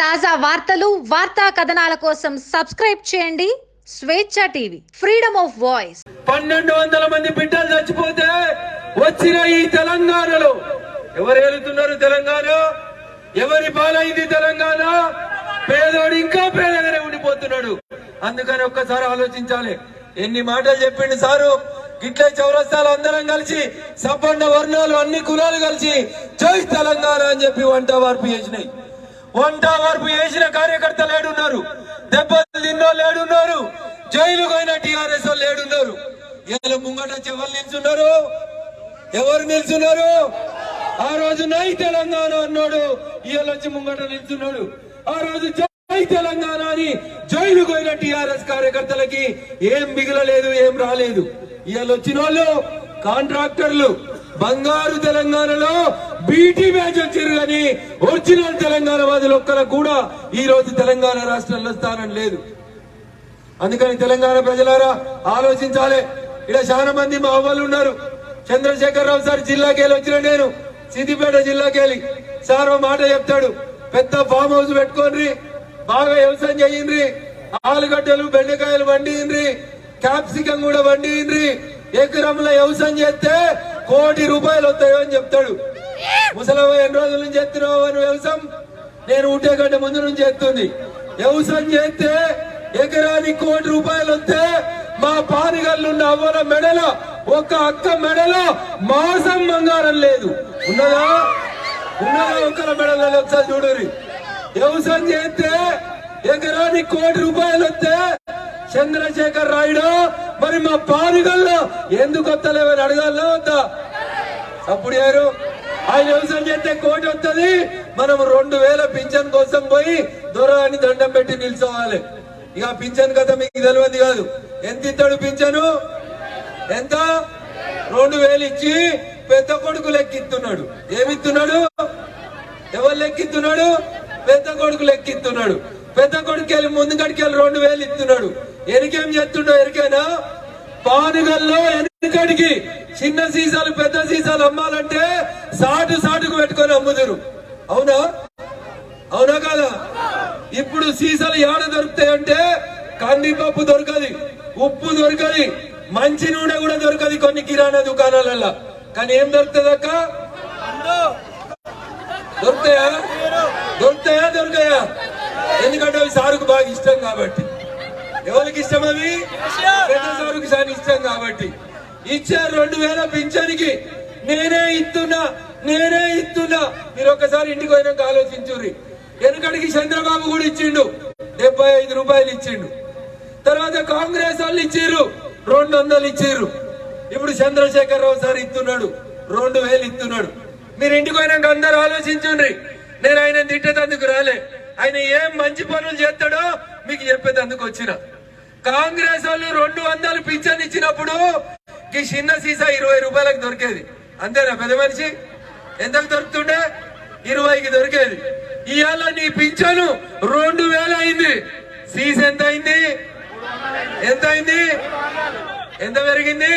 తాజా వార్తలు వార్తా కథనాల కోసం సబ్స్క్రైబ్ చేయండి. స్వేచ్ఛ టీవీ ఫ్రీడమ్ ఆఫ్ వాయిస్. పన్నెండు వందల మంది బిడ్డలు చచ్చిపోతే వచ్చిన ఈ తెలంగాణలో ఎవరు ఏలుతున్నారు తెలంగాణ? ఎవరి పాలైంది తెలంగాణ? పేదోడు ఇంకా పేదగానే ఉండిపోతున్నాడు. అందుకని ఒక్కసారి ఆలోచించాలి. ఎన్ని మాటలు చెప్పిండు సారు? గిట్లే చౌరస్తాలు అందరం కలిసి సపన్న వర్ణాలు అన్ని కులాలు కలిసి జై తెలంగాణ అని చెప్పి వంట వార్పు చేసినాయి. వంట వార్పు చేసిన కార్యకర్తలు ఏడున్నారు దెబ్బలు తిన్నో లేడున్నారు. జైలు పోయిన టీఆర్ఎస్ వాళ్ళు ఏడున్నారు ఇలా ముంగట వచ్చి ఎవరు నిల్చున్నారు. ఎవరు నిల్చున్నారు? ఆ రోజు నై తెలంగాణ అన్నాడు. ఇవాళ వచ్చి ముంగట నిల్చున్నాడు. ఆ రోజు జై తెలంగాణ అని జైలు పోయిన టిఆర్ఎస్ కార్యకర్తలకి ఏం మిగలలేదు ఏం రాలేదు. ఇవాళ వచ్చిన వాళ్ళు కాంట్రాక్టర్లు బంగారు తెలంగాణలో బీటీ మ్యాచ్ వచ్చారు కానీ ఒరిజినల్ తెలంగాణ వాదులు ఒక్కరు కూడా ఈ రోజు తెలంగాణ రాష్ట్రంలో స్థానం లేదు. అందుకని తెలంగాణ ప్రజలారా ఆలోచించాలి. ఇక్కడ చాలా మంది మా అవ్వలు ఉన్నారు. చంద్రశేఖరరావు సార్ జిల్లాకి వెళ్ళి వచ్చిన నేను. సిద్దిపేట జిల్లాకి వెళ్ళి సార్ ఓ మాట చెప్తాడు. పెద్ద ఫామ్ హౌస్ పెట్టుకోండి బాగా వ్యవసాయం చేయండి ఆలుగడ్డలు బెండకాయలు వండియండి క్యాప్సికం కూడా వండియండి ఎకరంలో వ్యవసాయం చేస్తే కోటి రూపాయలు వస్తాయో అని చెప్తాడు. ముసలమ్మ ఎన్ని రోజుల నుంచి చేస్తున్నావు అని వ్యవసాయం? నేను ఉంటే కంటే ముందు నుంచి చేస్తుంది వ్యవసాయం చేస్తే ఎకరానికి కోటి రూపాయలు వస్తే మా పానిగల్లున్న అవ్వల మెడలో ఒక అక్క మెడలో మాసం బంగారం లేదు. ఉన్నదా? ఉన్నదా ఒక్కల మెడలో ఒకసారి చూడరి వ్యవసాయం చేస్తే ఎకరానికి కోటి రూపాయలు వస్తే చంద్రశేఖర్ రాయుడు మరి మా పానిగల్లో ఎందుకు వస్తలేవని అడగాల వద్దా? అప్పుడు ఎవరు? ఆయన వ్యవసాయం చేస్తే కోటి వస్తుంది. మనం రెండు వేల పింఛన్ కోసం పోయి దూరాన్ని దండం పెట్టి నిల్చోవాలి. ఇక పింఛన్ కథ మీకు తెలియదు కాదు. ఎంత ఇస్తాడు పింఛను? ఎంత? రెండు వేలు ఇచ్చి పెద్ద కొడుకు లెక్కిస్తున్నాడు. ఏమిస్తున్నాడు? ఎవరు లెక్కిస్తున్నాడు? పెద్ద కొడుకు లెక్కిస్తున్నాడు. పెద్ద కొడుకు వెళ్ళి ముందుకడికి వెళ్ళి రెండు వేలు ఇస్తున్నాడు. ఎరికేం చేస్తుండో ఎరికేనా? పానుగల్లో ఎనకడికి చిన్న సీసాలు పెద్ద సీసాలు అమ్మాలంటే సాటు సాటుకు పెట్టుకొని అమ్ముదురు. అవునా? అవునా కాదా? ఇప్పుడు సీసాలు ఏడ దొరుకుతాయంటే కందిపప్పు దొరకది ఉప్పు దొరకది మంచి నూనె కూడా దొరకది కొన్ని కిరాణా దుకాణాలలో కానీ ఏం దొరుకుతుంది అక్క? దొరుకుతాయా? దొరుకుతాయా దొరకాయా? ఎందుకంటే అవి సారుకు బాగా ఇష్టం కాబట్టి. ఎవరికి ఇష్టం అవి పెద్ద ఇష్టం కాబట్టి. ఇచ్చారు రెండు వేల పింఛనికి నేనే ఇస్తున్నా నేనే ఇస్తున్నా. మీరు ఒక్కసారి ఇంటికి పోయినాక ఆలోచించుర్రి. వెనుకడికి చంద్రబాబు కూడా ఇచ్చిండు. డెబ్బై ఐదు రూపాయలు ఇచ్చిండు. తర్వాత కాంగ్రెస్ వాళ్ళు ఇచ్చిర్రు. రెండు వందలు ఇచ్చిర్రు. ఇప్పుడు చంద్రశేఖర్ రావు సార్ ఇస్తున్నాడు. రెండు వేలు ఇస్తున్నాడు. మీరు ఇంటికి పోయినాక అందరు ఆలోచించుండ్రి నేను ఆయన తిట్టేటందుకు రాలే. ఆయన ఏం మంచి పనులు చేస్తాడో మీకు చెప్పేటందుకు వచ్చిన. కాంగ్రెస్ వాళ్ళు రెండు వందలు పింఛన్ ఇచ్చినప్పుడు ఈ చిన్న సీసా ఇరవై రూపాయలకు దొరికేది. అంతేనా పెద్ద మనిషి? ఎంతకు దొరుకుతుండే? ఇరవైకి దొరికేది. ఇవాళ నీ పింఛను రెండు వేల అయింది. సీస్ ఎంత అయింది? ఎంత అయింది? ఎంత పెరిగింది?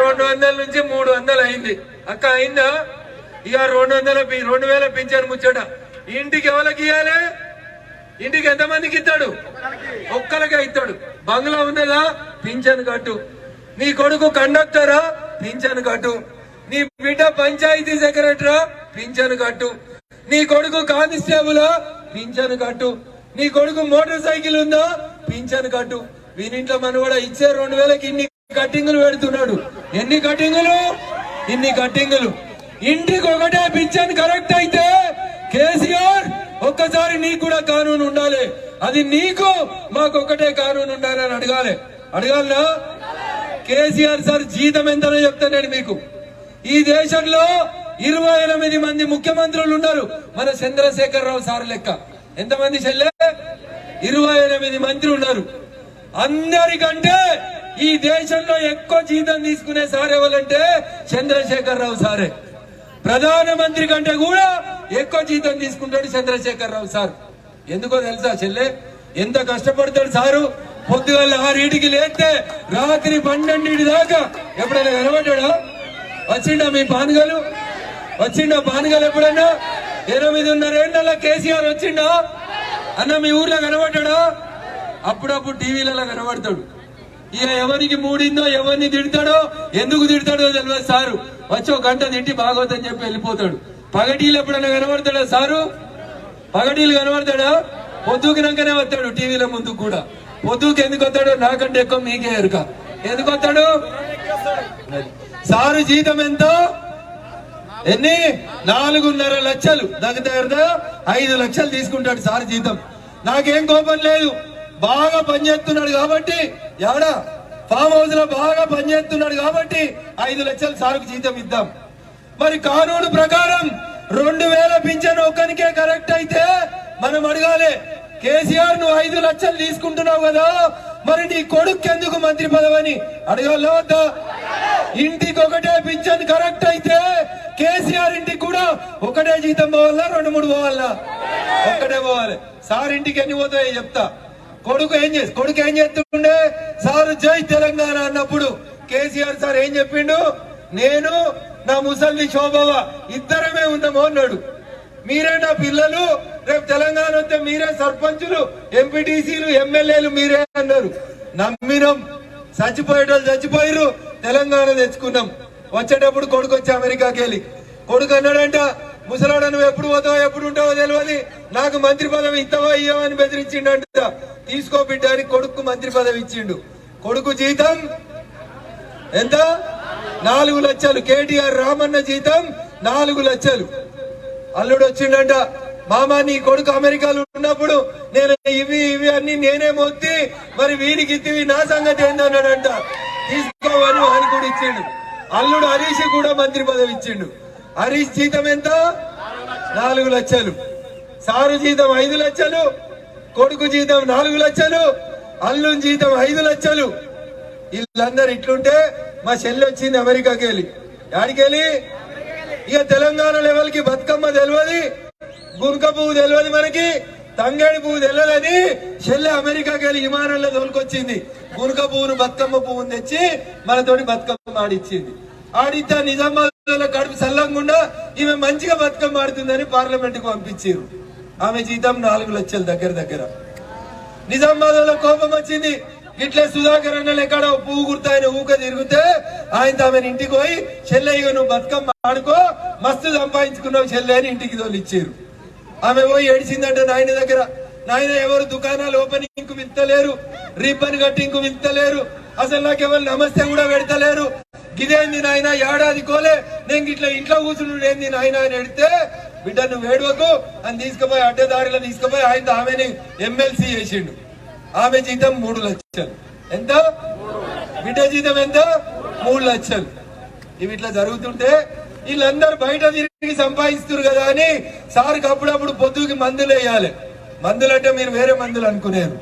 రెండు వందల నుంచి మూడు వందలు అయింది. అక్క అయిందా? ఇక రెండు వందల రెండు వేల పింఛను ముచ్చట. ఇంటికి ఎవరికి ఇవ్వాలి? ఇంటికి ఎంత మందికి ఇస్తాడు? ఒక్కరిగా ఇస్తాడు. బంగ్లా ఉన్నదా? పింఛను కట్టు. నీ కొడుకు కండక్టరా? పింఛను కట్టు. నీ బిడ్డ పంచాయతీ సెక్రటరా? పింఛను కట్టు. నీ కొడుకు కానిస్టేబులా? పింఛను కట్టు. నీ కొడుకు మోటార్ సైకిల్ ఉందా? పింఛను కట్టు. వీనింట్లో మన కూడా ఇచ్చే రెండు వేలకి ఇన్ని కట్టింగులు పెడుతున్నాడు. ఎన్ని కట్టింగులు? ఇన్ని కట్టింగులు. ఇంటికి ఒకటే పింఛన్ కరెక్ట్ అయితే కేసీఆర్ ఒక్కసారి నీకు కూడా కానూన్ ఉండాలి. అది నీకు మాకు ఒకటే ఉండాలి ఉండాలని అడగాలి. అడగాలనా? కేసీఆర్ సార్ జీతం ఎంతనో చెప్తా నేను మీకు. ఈ దేశంలో ఇరవై ఎనిమిది మంది ముఖ్యమంత్రులు ఉన్నారు. మన చంద్రశేఖర్ రావు సార్ లెక్క. ఎంతమంది చెల్లె? ఇరవై ఎనిమిది మంత్రి ఉన్నారు. అందరికంటే ఈ దేశంలో ఎక్కువ జీతం తీసుకునే సార్ ఎవరంటే చంద్రశేఖర్ రావు సారే. ప్రధానమంత్రి కంటే కూడా ఎక్కువ జీతం తీసుకుంటాడు చంద్రశేఖర్ రావు సార్? ఎందుకో తెలుసా చెల్లె? ఎంత కష్టపడతాడు సారు? పొద్దుగాల ఆరింటికి లేస్తే రాత్రి పన్నెండింటి దాకా ఎప్పుడైనా కనబడ్డా వచ్చిండా మీ పానగలు? వచ్చిండా పానగలు ఎప్పుడన్నా? ఎనిమిదిన్నర ఏళ్ళ కేసీఆర్ వచ్చిండా? అన్న మీ ఊర్లో కనబడ్డా అప్పుడప్పుడు టీవీలలో కనబడతాడు. ఇక ఎవరికి మూడిందో ఎవరిని తిడతాడో ఎందుకు తిడతాడో తెలియదు సారు. వచ్చి ఒక గంట తింటి బాగోదని చెప్పి వెళ్ళిపోతాడు. పగటీలు ఎప్పుడైనా కనబడతాడా సారు? పగటీలు కనబడతాడా? పొద్దుకినాకనే వస్తాడు టీవీల ముందు కూడా. పొద్దుకి ఎందుకు వస్తాడు నాకంటే ఎక్కువ మీకే ఎరుక. ఎందుకు వస్తాడు? సారు జీతం ఎంత? ఎన్ని? నాలుగున్నర లక్షలు. దగ్గర దగ్గర ఐదు లక్షలు తీసుకుంటాడు సారు జీతం. నాకేం కోపం లేదు. బాగా పనిచేస్తున్నాడు కాబట్టి ఎవడా? ఫామ్ హౌస్లో బాగా పనిచేస్తున్నాడు కాబట్టి ఐదు లక్షలు సార్కు జీతం ఇద్దాం. మరి కానూను ప్రకారం రెండు వేల పింఛన్ ఒక్కనికే కరెక్ట్ అయితే మనం అడగాలి కేసీఆర్ నువ్వు ఐదు లక్షలు తీసుకుంటున్నావు కదా మరి నీ కొడుకు ఎందుకు మంత్రి పదవని? అడగాల వద్దా? ఇంటికి ఒకటే పింఛన్ కరెక్ట్ అయితే కేసీఆర్ ఇంటికి కూడా ఒకటే జీతం పోవాలా రెండు మూడు పోవాలా? ఒక్కటే పోవాలి. సార్ ఇంటికి ఎన్ని పోతాయో చెప్తా. కొడుకు ఏం చేసి కొడుకు ఏం చేస్తుండే? సార్ జై తెలంగాణ అన్నప్పుడు కేసీఆర్ సార్ ఏం చెప్పిండు? నేను నా ముసల్ది శోభవ ఇద్దరమే ఉన్నాము అన్నాడు. మీరే నా పిల్లలు రేపు తెలంగాణ వస్తే మీరే సర్పంచులు ఎంపీటీసీలు ఎమ్మెల్యేలు మీరే అన్నారు. నమ్మినం. చచ్చిపోయేటోళ్ళు చచ్చిపోయారు తెలంగాణ తెచ్చుకున్నాం. వచ్చేటప్పుడు కొడుకు వచ్చి అమెరికాకి వెళ్ళి. కొడుకు అన్నాడంట ముసలాడ నువ్వు ఎప్పుడు పోతావో ఎప్పుడు ఉంటావో తెలియదు నాకు మంత్రి పదవి ఇస్తావా ఇవ్వమని బెదిరించిండు బెదిరించిండంట. తీసుకో బిడ్డ అని కొడుకు మంత్రి పదవి ఇచ్చిండు. కొడుకు జీతం ఎంత? నాలుగు లక్షలు కేటీఆర్ రామన్న జీతం నాలుగు లక్షలు. అల్లుడు వచ్చిండంట మామ నీ కొడుకు అమెరికాలో ఉన్నప్పుడు నేను ఇవి ఇవి అన్ని నేనే మొత్తి మరి వీరికి ఇత్తివి నా సంగతి ఏందన్నాడంట తీసుకోవని అని కూడా ఇచ్చిండు. అల్లుడు హరీష్ కూడా మంత్రి పదవి ఇచ్చిండు. హరీష్ జీతం ఎంత? నాలుగు లక్షలు. సారు జీతం ఐదు లక్షలు కొడుకు జీతం నాలుగు లక్షలు అల్లుని జీతం ఐదు లక్షలు. వీళ్ళందరూ ఇట్లుంటే మా చెల్లి వచ్చింది అమెరికాకి వెళ్ళి. యాడికి వెళ్ళి? ఇక తెలంగాణ లెవెల్కి బతుకమ్మ తెలియదు గునుక పువ్వు తెలియదు మనకి తంగేడి పువ్వు తెలియదని చెల్లె అమెరికాకి వెళ్ళి విమానంలో తోలుకొచ్చింది. గునుక పువ్వును బతుకమ్మ పువ్వును తెచ్చి మనతోటి బతుకమ్మ ఆడిచ్చింది. ఆడితే నిజామాబాద్ కడుపు సల్లంగుండా ఈమె మంచిగా బతుకమ్మ ఆడుతుందని పార్లమెంట్కు పంపించారు ఆమె జీతం నాలుగు లక్షల దగ్గర దగ్గర. నిజామాబాద్ కోపం వచ్చింది ఇట్లే సుధాకర్ అన్నలు ఎక్కడ పువ్వు గుర్తు ఆయన ఊక తిరిగితే ఆయన ఆమెను ఇంటికి పోయి చెల్లెయ్య నువ్వు బతుకమ్మ ఆడుకో మస్తు సంపాదించుకున్నావు చెల్లె అని ఇంటికి తోలిచ్చారు. ఆమె పోయి ఏడిచిందంట నాయన దగ్గర నాయన ఎవరు దుకాణాలు ఓపెనింగ్ ఇంకు విత్తలేరు రిబ్బన్ కట్టింకు విత్తలేరు అసలు నాకు ఎవరు నమస్తే కూడా పెడతలేరు. గిదేంది నాయన ఏడాది కోలే నేను ఇట్లా ఇంట్లో కూర్చుని ఏంది నాయన అని ఎడితే బిడ్డ నువ్వు వేడువకు అని తీసుకుపోయి అడ్డదారిలో తీసుకుపోయి ఆయన ఆమెని ఎమ్మెల్సీ చేసిండు. ఆమె జీతం మూడు లక్షలు. ఎంత? బిడ్డ జీతం ఎంత? మూడు లక్షలు. ఇవి ఇట్లా జరుగుతుంటే వీళ్ళందరూ బయట తిరిగి సంపాదిస్తారు కదా అని సార్కి అప్పుడప్పుడు పొద్దుకి మందులు వేయాలి. మందులు అంటే మీరు వేరే మందులు అనుకునేరు.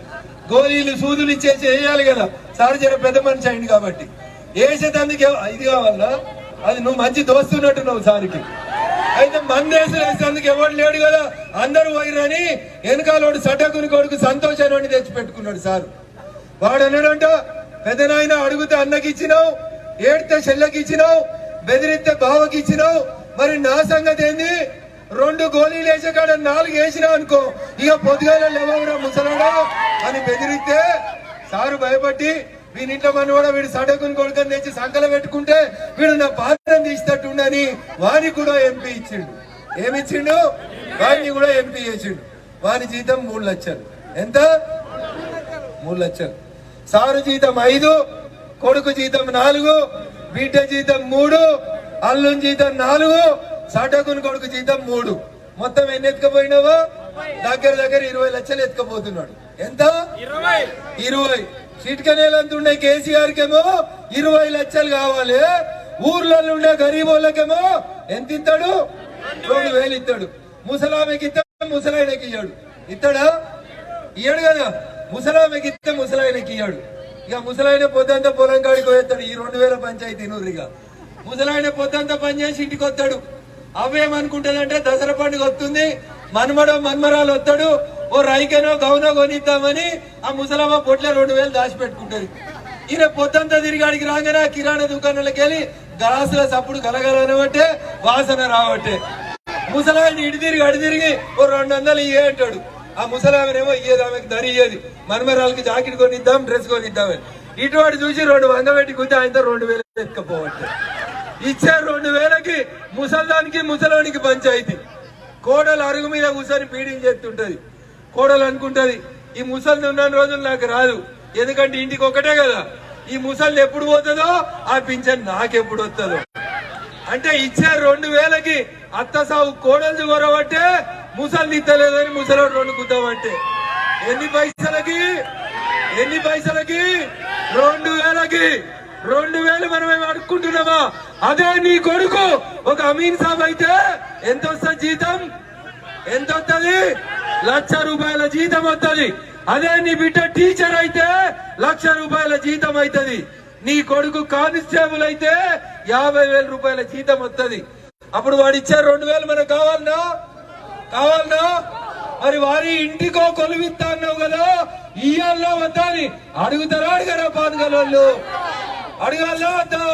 గోళీలు సూదులు ఇచ్చేసి వేయాలి కదా. సార్ జర పెద్ద మనిషి అయింది కాబట్టి. వేసేటందుకు ఇది కావాలా? అది నువ్వు మంచి దోస్తున్నట్టున్నావు సార్కి. అయితే మందేసి వేసేందుకు ఎవరు లేడు కదా? అందరూ పోయిరని వెనకాలోడు సటకుని కొడుకు సంతోషాన్ని తెచ్చి పెట్టుకున్నాడు సార్. వాడు అన్నాడంట పెద్దనాయన అడుగుతే అన్నకి ఇచ్చినావు ఏడితే చెల్లకి ఇచ్చినావు బెదిరిస్తే బావకి ఇచ్చినావు. మరి నా సంగతి ఏంది? రెండు గోళీలు వేసే కాడ నాలుగు వేసినావు అనుకో ఇక పొద్దుగాల లేవరా ముసలాడా? అని బెదిరిస్తే సారు భయపట్టి వీనింట్లో మన కూడా వీడు సడకుని కొడుకని తెచ్చి సంకల పెట్టుకుంటే వీడు నా పాత్రం తీసేటట్టుండని వానికి కూడా ఎంపీ ఇచ్చిండు. ఏమిచ్చిండు? వాడిని కూడా ఎంపీ చేసిండు. వాని జీతం మూడు లక్షలు. ఎంత? మూడు లక్షలు. సారు జీతం ఐదు కొడుకు జీతం నాలుగు బిడ్డ జీతం మూడు అల్లుని జీతం నాలుగు సాటకుని కొడుకు జీతం మూడు. మొత్తం ఎన్ని ఎత్తుకపోయినావో? దగ్గర దగ్గర ఇరవై లక్షలు ఎత్తుకపోతున్నాడు. ఎంత? ఇరవై. చిట్కనేలు ఎంత ఉండే కేసీఆర్ కేమో ఇరవై లక్షలు కావాలి. ఊర్లలో ఉండే గరీబ్ వాళ్ళకేమో ఎంత ఇస్తాడు? రెండు వేలు ఇస్తాడు. ముసలామెకి ఇస్తాడు ముసలాయనకి ఇయ్యాడు. ఇస్తాడా? ఇయ్యాడు కదా. ముసలామెకి ఇస్తే ముసలాయనకి ఇయ్యాడు. ఇక ముసలాయన పొద్దంతా పొలం కాడికి పోయేస్తాడు. ఈ రెండు వేల పంచాయతీ నూరుగా ముసలాయన పొద్దంతా పనిచేసి ఇంటికి వస్తాడు. అవేమనుకుంటుందంటే దసరా పండుగ వస్తుంది. మన్మడ మన్మరాలు వస్తాడు. ఓ రైకనో గౌనో కొనిద్దామని ఆ ముసలమ్మ పొట్ల రెండు వేలు దాచిపెట్టుకుంటది. ఈయన పొద్దంతా తిరిగాడికి రాగానే కిరాణా దుకాణాలకు వెళ్ళి గ్లాసుల సప్పుడు కలగలనబట్టే వాసన రావట్టే. ముసలాయన ఇటు తిరిగి అడి తిరిగి ఓ రెండు వందలు ఇయ్యే అంటాడు. ఆ ముసలామెనేమో ఇయ్యేది ఆమెకి దరి ఇయ్యేది. మనమరాలకి జాకెట్ కొనిద్దాం డ్రెస్ కొనిద్దామని. ఇటువంటి చూసి రెండు వంద పెట్టి కుతే ఆయనతో రెండు వేలు ఎత్తుకపోవచ్చు ఇచ్చే రెండు వేలకి ముసల్దానికి ముసలోనికి పంచాయతీ. కోడలు అరుగు మీద కూర్చొని పీడింగ్ చేస్తుంటది. కోడలు అనుకుంటది ఈ ముసలిని ఉన్న రోజులు నాకు రాదు. ఎందుకంటే ఇంటికి ఒకటే కదా. ఈ ముసలి ఎప్పుడు పోతుందో ఆ పింఛన్ నాకెప్పుడు వస్తుందో. అంటే ఇచ్చే రెండు వేలకి అత్త సాగు కోడలు కొరబట్టే ముసలి నిద్దలేదని ముసలోడు రెండు కుద్దామంటే ఎన్ని పైసలకి? ఎన్ని పైసలకి? రెండు వేలకి. రెండు వేలు మనం అడుక్కుంటున్నామా? అదే నీ కొడుకు. ఒక అమీన్ సాబ్ అయితే ఎంత వస్తుంది జీతం? ఎంత వస్తుంది లక్ష రూపాయల జీతం వస్తుంది అదే నీ బిడ్డ టీచర్ అయితే లక్ష రూపాయల జీతం అవుతుంది నీ కొడుకు కానిస్టేబుల్ అయితే యాభై వేల రూపాయల జీతం వస్తుంది అప్పుడు వాడు ఇచ్చే రెండు వేలు మనకు కావాలనా? కావాలనా? మరి వారి ఇంటికో కొలువిస్తా అన్నావు కదా ఇయ్యాల్లో వద్దా అని అడుగుతారా అడిగారా పానగల వాళ్ళు? అడగాలా వద్దా?